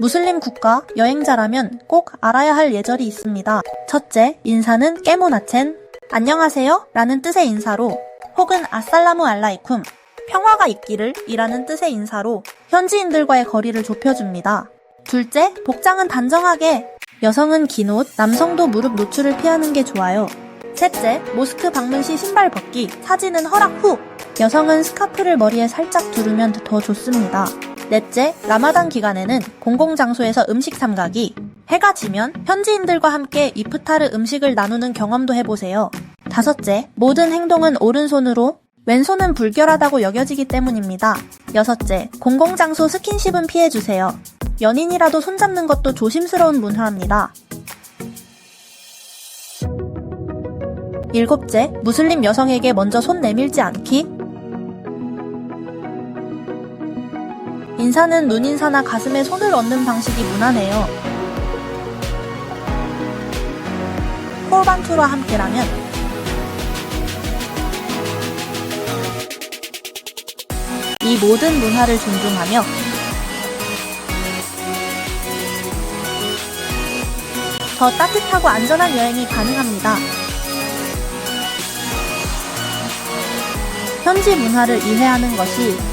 무슬림 국가 여행자라면 꼭 알아야 할 예절이 있습니다. 첫째, 인사는 깨모나첸. 안녕하세요 라는 뜻의 인사로 혹은 아살라무 알라이쿰 평화가 있기를 이라는 뜻의 인사로 현지인들과의 거리를 좁혀줍니다. 둘째, 복장은 단정하게. 여성은 긴 옷, 남성도 무릎 노출을 피하는 게 좋아요. 셋째, 모스크 방문 시 신발 벗기, 사진은 허락 후. 여성은 스카프를 머리에 살짝 두르면 더 좋습니다. 넷째, 라마단 기간에는 공공장소에서 음식 삼가기. 해가 지면 현지인들과 함께 이프타르 음식을 나누는 경험도 해보세요. 다섯째, 모든 행동은 오른손으로, 왼손은 불결하다고 여겨지기 때문입니다. 여섯째, 공공장소 스킨십은 피해주세요. 연인이라도 손잡는 것도 조심스러운 문화입니다. 일곱째, 무슬림 여성에게 먼저 손 내밀지 않기. 인사는 눈인사나 가슴에 손을 얹는 방식이 무난해요. 콜반투와 함께라면 이 모든 문화를 존중하며 더 따뜻하고 안전한 여행이 가능합니다. 현지 문화를 이해하는 것이